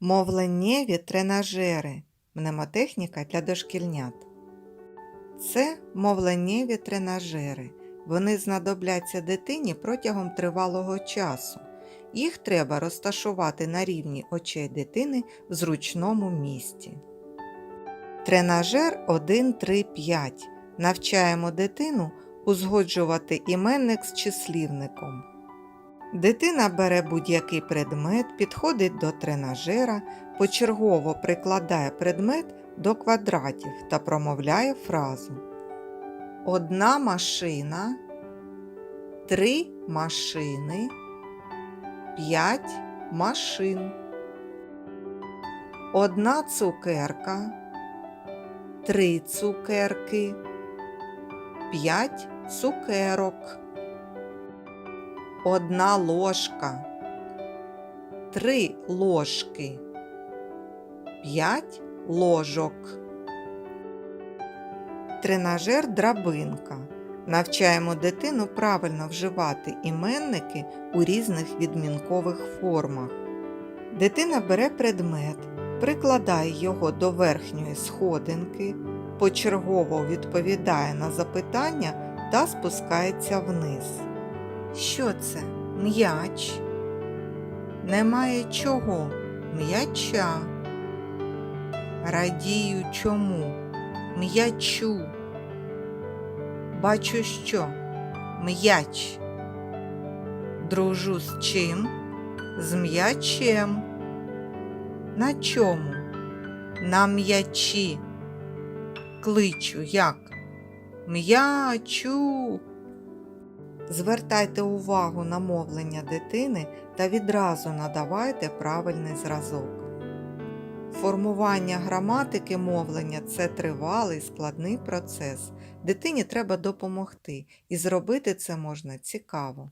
Мовленнєві тренажери. Мнемотехніка для дошкільнят. Це мовленнєві тренажери. Вони знадобляться дитині протягом тривалого часу. Їх треба розташувати на рівні очей дитини в зручному місці. Тренажер 135. Навчаємо дитину узгоджувати іменник з числівником. Дитина бере будь-який предмет, підходить до тренажера, почергово прикладає предмет до квадратів та промовляє фразу. Одна машина, три машини, п'ять машин. Одна цукерка, три цукерки, п'ять цукерок. Одна ложка, три ложки, п'ять ложок. Тренажер драбинка. Навчаємо дитину правильно вживати іменники у різних відмінкових формах. Дитина бере предмет, прикладає його до верхньої сходинки, почергово відповідає на запитання та спускається вниз. Що це? М'яч? Немає чого? М'яча. Радію чому? М'ячу. Бачу що? М'яч. Дружу з чим? З м'ячем. На чому? На м'ячі. Кличу як? М'ячу. Звертайте увагу на мовлення дитини та відразу надавайте правильний зразок. Формування граматики мовлення це тривалий складний процес. Дитині треба допомогти, і зробити це можна цікаво.